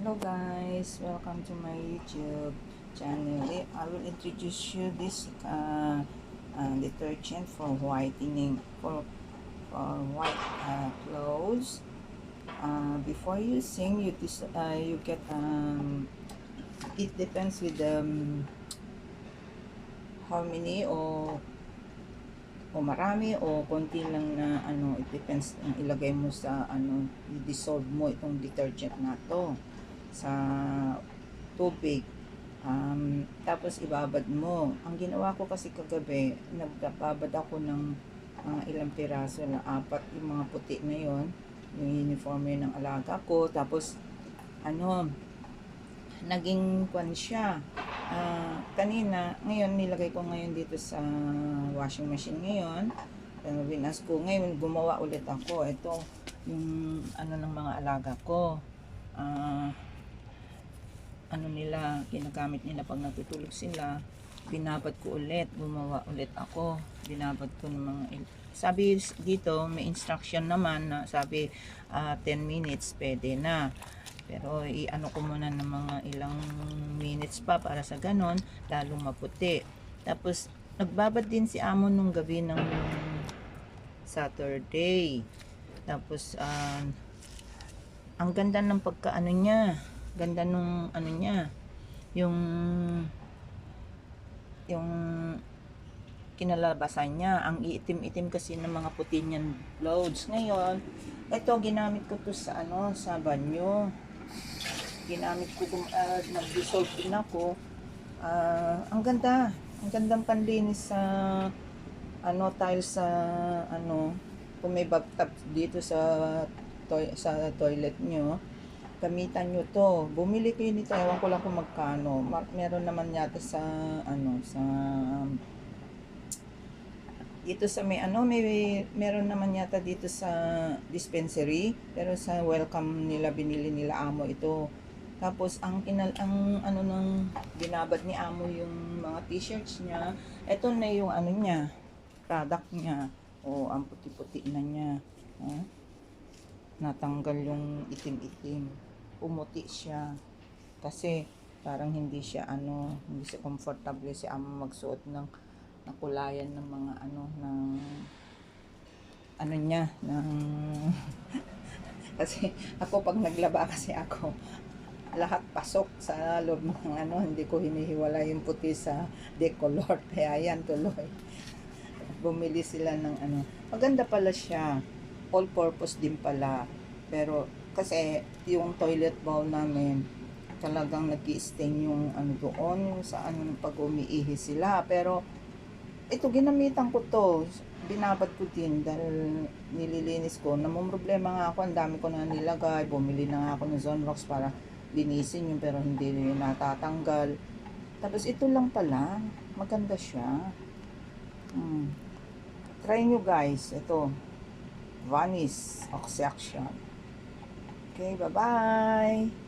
Hello guys, welcome to my YouTube channel. Eh, I will introduce you this uh, uh, detergent for whitening for for white uh, clothes. Uh, before using, you dis uh, you get um, it depends with um, how many or o marami o konti lang na ano it depends ang ilagay mo sa ano i-dissolve mo itong detergent na to sa tubig um, tapos ibabad mo ang ginawa ko kasi kagabi nagbabad ako ng mga ilang piraso na apat yung mga puti na yon yung uniform yun ng alaga ko tapos ano naging kwan siya Ah, kanina, ngayon nilagay ko ngayon dito sa washing machine ngayon. Uh, winas ko. Ngayon gumawa ulit ako. Ito yung ano ng mga alaga ko. Ah, ano nila, ginagamit nila pag natutulog sila. Binabad ko ulit, gumawa ulit ako. Binabad ko ng mga sabi dito, may instruction naman na sabi ah, 10 minutes pwede na. Pero i-ano ko muna ng mga ilang minutes pa para sa ganon, lalong maputi. Tapos, nagbabad din si Amo nung gabi ng Saturday. Tapos, ah, ang ganda ng pagkaano niya. Ganda nung ano niya. Yung yung kinalabasan niya. Ang iitim-itim kasi ng mga puti niyan loads. Ngayon, ito ginamit ko to sa ano, sa banyo ginamit ko kung uh, nag-dissolve din ako. Ah, ang ganda. Ang gandang panlinis sa ano tiles sa ano kung may bathtub dito sa toy, sa toilet nyo gamitan nyo to. Bumili kayo nito. Ewan ko lang kung magkano. Ma- meron naman yata sa ano sa dito sa may ano may meron naman yata dito sa dispensary. Pero sa welcome nila binili nila amo ito. Tapos ang kinal ang ano nang binabad ni amo yung mga t-shirts niya ito na yung ano niya product niya. O ang puti-puti na niya. Oh. natanggal yung itim-itim pumuti siya. Kasi parang hindi siya ano hindi siya comfortable. Si amo magsuot ng nakulayan ng mga ano ng ano niya ng kasi ako pag naglaba kasi ako lahat pasok sa loob ng ano hindi ko hinihiwala yung puti sa decolor. Kaya yan tuloy. Bumili sila ng ano. Maganda pala siya. All purpose din pala. Pero kasi yung toilet bowl namin talagang nag stain yung ano doon yung sa ano pag umiihi sila. Pero ito ginamitan ko to. Binabad ko din dahil nililinis ko. Namang problema nga ako. Ang dami ko na nilagay. Bumili na nga ako ng Zonrox para linisin yun pero hindi natatanggal. Tapos ito lang pala. Maganda siya. Hmm. try nyo guys. Ito. Vanish Oxyaction Okay, bye-bye.